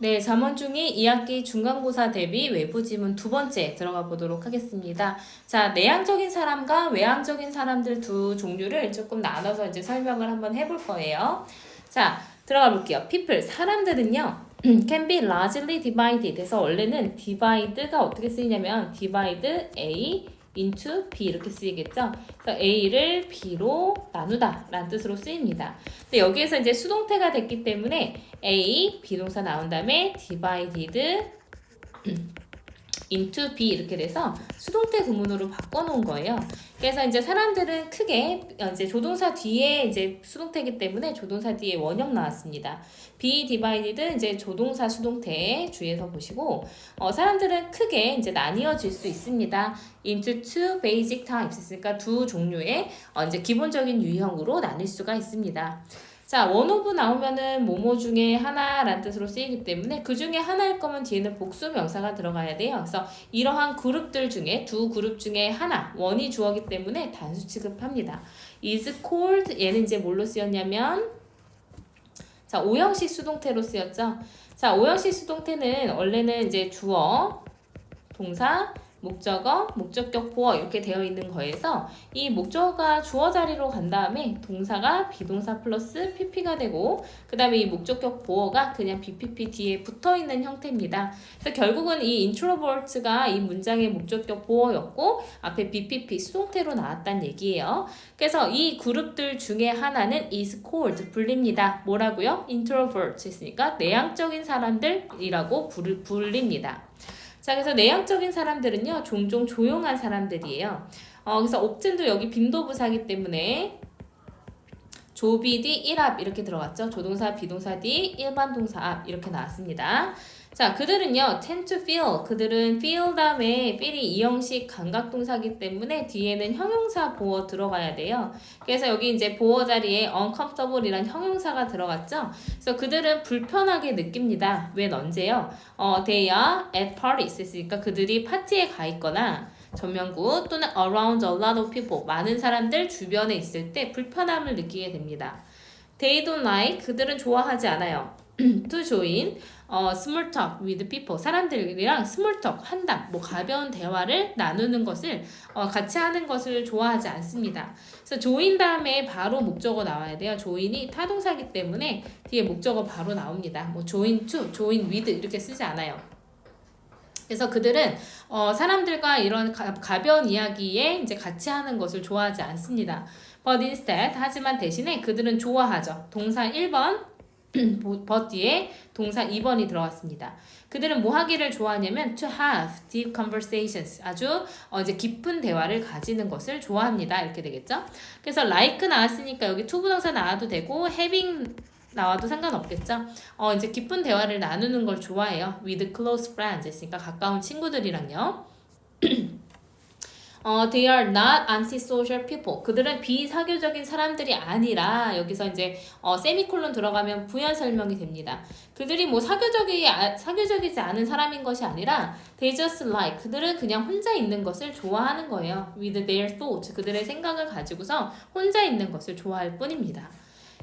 네, 잠원 중이 2학기 중간고사 대비 외부 지문 두 번째 들어가 보도록 하겠습니다. 자, 내향적인 사람과 외향적인 사람들 두 종류를 조금 나눠서 이제 설명을 한번 해볼 거예요. 자, 들어가 볼게요. people, 사람들은요, can be largely divided. 해서 원래는 divide가 어떻게 쓰이냐면 divide A into B 이렇게 쓰이겠죠. 그래서 A를 B로 나누다 라는 뜻으로 쓰입니다. 근데 여기에서 이제 수동태가 됐기 때문에 A 비동사 나온 다음에 divided into B 이렇게 돼서 수동태 구문으로 바꿔놓은 거예요. 그래서 이제 사람들은 크게 이제 조동사 뒤에 이제 수동태이기 때문에 조동사 뒤에 원형 나왔습니다. be divided 이제 조동사 수동태 주의해서 보시고 어, 사람들은 크게 이제 나뉘어질 수 있습니다. into two basic types 그러니까 두 종류의 어, 이제 기본적인 유형으로 나눌 수가 있습니다. 자, 원오브 나오면은 뭐뭐 중에 하나라는 뜻으로 쓰이기 때문에 그 중에 하나일 거면 뒤에는 복수 명사가 들어가야 돼요. 그래서 이러한 그룹들 중에 두 그룹 중에 하나, 원이 주어기 때문에 단수 취급합니다. is called 얘는 이제 뭘로 쓰였냐면 자, 오형식 수동태로 쓰였죠. 자, 오형식 수동태는 원래는 이제 주어, 동사, 목적어, 목적격 보어 이렇게 되어 있는 거에서 이 목적어가 주어 자리로 간 다음에 동사가 비동사 플러스 pp가 되고 그 다음에 이 목적격 보어가 그냥 bpp 뒤에 붙어 있는 형태입니다. 그래서 결국은 이 introvert가 이 문장의 목적격 보어였고 앞에 bpp 수동태로 나왔다는 얘기예요. 그래서 이 그룹들 중에 하나는 is called 불립니다. 뭐라고요? introvert 했으니까 내향적인 사람들이라고 부르, 불립니다. 자, 그래서 내향적인 사람들은요, 종종 조용한 사람들이에요. 어, 그래서 옵진도 여기 빈도부사기 때문에 조비디 1합 이렇게 들어갔죠. 조동사, 비동사 뒤, 일반 동사 앞 이렇게 나왔습니다. 자, 그들은요, tend to feel. 그들은 feel 다음에 feel이 이형식 감각동사기 때문에 뒤에는 형용사 보어 들어가야 돼요. 그래서 여기 이제 보어 자리에 uncomfortable이란 형용사가 들어갔죠. 그래서 그들은 불편하게 느낍니다. 왜 언제요? 어, they are at parties. 했으니까 그들이 파티에 가 있거나 전면구 또는 around a lot of people 많은 사람들 주변에 있을 때 불편함을 느끼게 됩니다. They don't like 그들은 좋아하지 않아요. to join 어, small talk with people 사람들이랑 small talk 한담 뭐 가벼운 대화를 나누는 것을 어, 같이 하는 것을 좋아하지 않습니다. 그래서 join 다음에 바로 목적어 나와야 돼요. join이 타동사기 때문에 뒤에 목적어 바로 나옵니다. 뭐 join to, join with 이렇게 쓰지 않아요. 그래서 그들은 어, 사람들과 이런 가, 가벼운 이야기에 이제 같이 하는 것을 좋아하지 않습니다. But instead 하지만 대신에 그들은 좋아하죠. 동사 1번 but 뒤에 동사 2번이 들어갔습니다. 그들은 뭐 하기를 좋아하냐면 to have deep conversations 아주 어, 이제 깊은 대화를 가지는 것을 좋아합니다. 이렇게 되겠죠? 그래서 like 나왔으니까 여기 to 부동사 나와도 되고 having 나와도 상관없겠죠? 어, 이제 깊은 대화를 나누는 걸 좋아해요. with close friends 했으니까 가까운 친구들이랑요. 어, they are not antisocial people. 그들은 비사교적인 사람들이 아니라 여기서 이제 어, 세미콜론 들어가면 부연 설명이 됩니다. 그들이 뭐 사교적이 아, 사교적이지 않은 사람인 것이 아니라 they just like 그들은 그냥 혼자 있는 것을 좋아하는 거예요. with their thoughts 그들의 생각을 가지고서 혼자 있는 것을 좋아할 뿐입니다.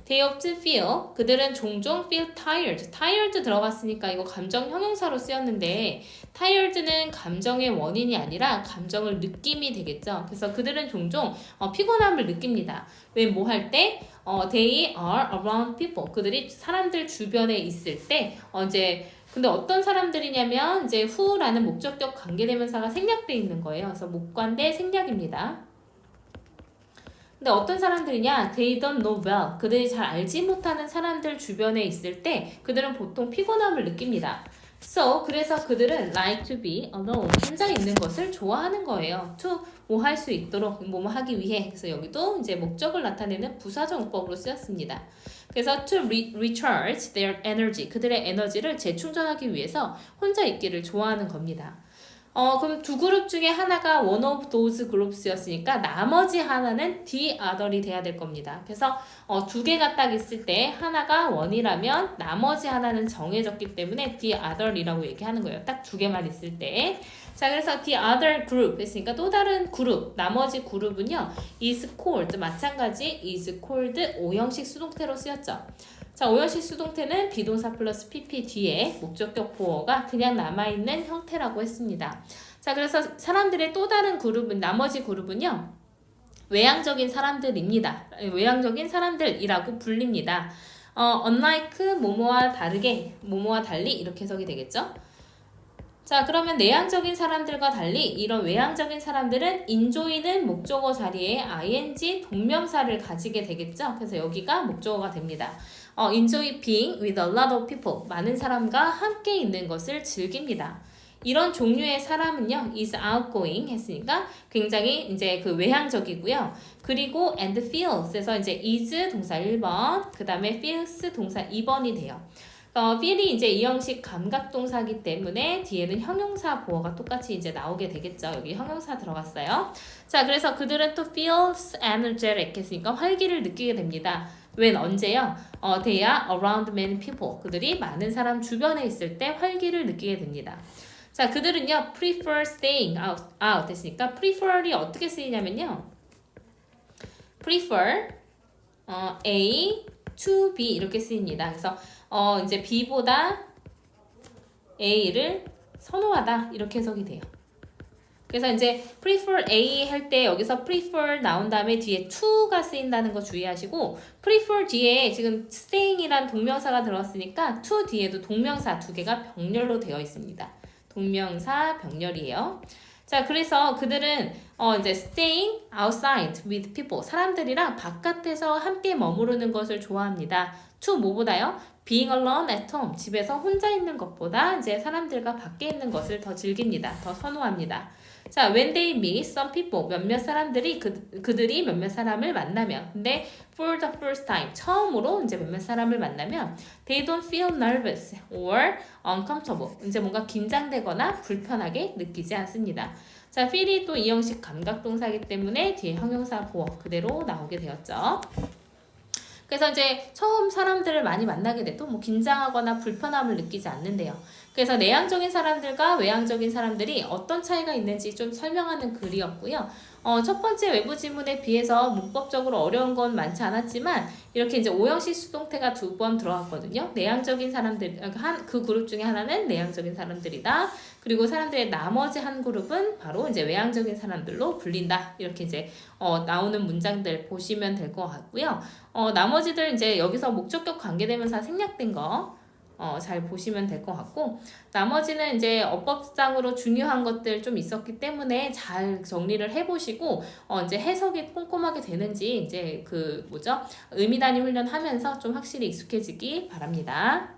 They often feel 그들은 종종 feel tired. tired 들어갔으니까 이거 감정 형용사로 쓰였는데 tired는 감정의 원인이 아니라 감정을 느낌이 되겠죠. 그래서 그들은 종종 어, 피곤함을 느낍니다. 왜 뭐 할 때? 어, they are around people. 그들이 사람들 주변에 있을 때 어, 이제 근데 어떤 사람들이냐면 이제 who라는 목적격 관계대명사가 생략돼 있는 거예요. 그래서 목관대 생략입니다. 근데 어떤 사람들이냐? They don't know well. 그들이 잘 알지 못하는 사람들 주변에 있을 때 그들은 보통 피곤함을 느낍니다. So, 그래서 그들은 like to be alone. 혼자 있는 것을 좋아하는 거예요. to 뭐 할 수 있도록 뭐뭐 하기 위해. 그래서 여기도 이제 목적을 나타내는 부사정법으로 쓰였습니다. 그래서 to re recharge their energy. 그들의 에너지를 재충전하기 위해서 혼자 있기를 좋아하는 겁니다. 어, 그럼 두 그룹 중에 하나가 one of those groups였으니까 나머지 하나는 the other이 돼야 될 겁니다. 그래서 어, 두 개가 딱 있을 때 하나가 원이라면 나머지 하나는 정해졌기 때문에 the other이라고 얘기하는 거예요. 딱 두 개만 있을 때. 자, 그래서 the other group 했으니까 또 다른 그룹, 나머지 그룹은요, is called 마찬가지 is called 오형식 수동태로 쓰였죠. 자, 오형식 수동태는 비동사 플러스 pp 뒤에 목적격 보어가 그냥 남아있는 형태라고 했습니다. 자, 그래서 사람들의 또 다른 그룹은, 나머지 그룹은요, 외향적인 사람들입니다. 외향적인 사람들이라고 불립니다. 어, unlike 뭐뭐와 다르게, 뭐뭐와 달리 이렇게 해석이 되겠죠? 자, 그러면 내향적인 사람들과 달리 이런 외향적인 사람들은 enjoy는 목적어 자리에 ing 동명사를 가지게 되겠죠? 그래서 여기가 목적어가 됩니다. 어, enjoy being with a lot of people. 많은 사람과 함께 있는 것을 즐깁니다. 이런 종류의 사람은요, is outgoing 했으니까 굉장히 이제 그 외향적이고요. 그리고 and feels에서 이제 is 동사 1번, 그 다음에 feels 동사 2번이 돼요. 어, feel이 이제 이 형식 감각 동사기 때문에 뒤에는 형용사 보어가 똑같이 이제 나오게 되겠죠. 여기 형용사 들어갔어요. 자, 그래서 그들은 또 feels energetic 했으니까 활기를 느끼게 됩니다. 웬 언제요? 어, they are around many people. 그들이 많은 사람 주변에 있을 때 활기를 느끼게 됩니다. 자, 그들은요, prefer staying out, out 됐으니까 prefer이 어떻게 쓰이냐면요. prefer 어, A to B 이렇게 쓰입니다. 그래서 어, 이제 B보다 A를 선호하다 이렇게 해석이 돼요. 그래서 이제 prefer A 할 때 여기서 prefer 나온 다음에 뒤에 to가 쓰인다는 거 주의하시고 prefer 뒤에 지금 staying이란 동명사가 들어갔으니까 to 뒤에도 동명사 두 개가 병렬로 되어 있습니다. 동명사 병렬이에요. 자, 그래서 그들은 어 이제 staying outside with people 사람들이랑 바깥에서 함께 머무르는 것을 좋아합니다. To 뭐보다요? being alone at home 집에서 혼자 있는 것보다 이제 사람들과 밖에 있는 것을 더 즐깁니다. 더 선호합니다. 자, when they meet some people 몇몇 사람들이 그 그들이 몇몇 사람을 만나면 근데 for the first time 처음으로 이제 몇몇 사람을 만나면 they don't feel nervous or uncomfortable 이제 뭔가 긴장되거나 불편하게 느끼지 않습니다. 자, feel이 또 이 형식 감각 동사이기 때문에 뒤에 형용사 보어 그대로 나오게 되었죠. 그래서 이제 처음 사람들을 많이 만나게 돼도 뭐 긴장하거나 불편함을 느끼지 않는데요. 그래서 내향적인 사람들과 외향적인 사람들이 어떤 차이가 있는지 좀 설명하는 글이었고요. 어, 첫 번째 외부 지문에 비해서 문법적으로 어려운 건 많지 않았지만 이렇게 이제 오형식 수동태가 두 번 들어갔거든요. 내향적인 사람들 한 그 그룹 중에 하나는 내향적인 사람들이다. 그리고 사람들의 나머지 한 그룹은 바로 이제 외향적인 사람들로 불린다. 이렇게 이제 어, 나오는 문장들 보시면 될 것 같고요. 어, 나머지들 이제 여기서 목적격 관계대명사 생략된 거 어, 잘 보시면 될 것 같고 나머지는 이제 어법상으로 중요한 것들 좀 있었기 때문에 잘 정리를 해보시고 어, 이제 해석이 꼼꼼하게 되는지 이제 그 뭐죠 의미 단위 훈련하면서 좀 확실히 익숙해지기 바랍니다.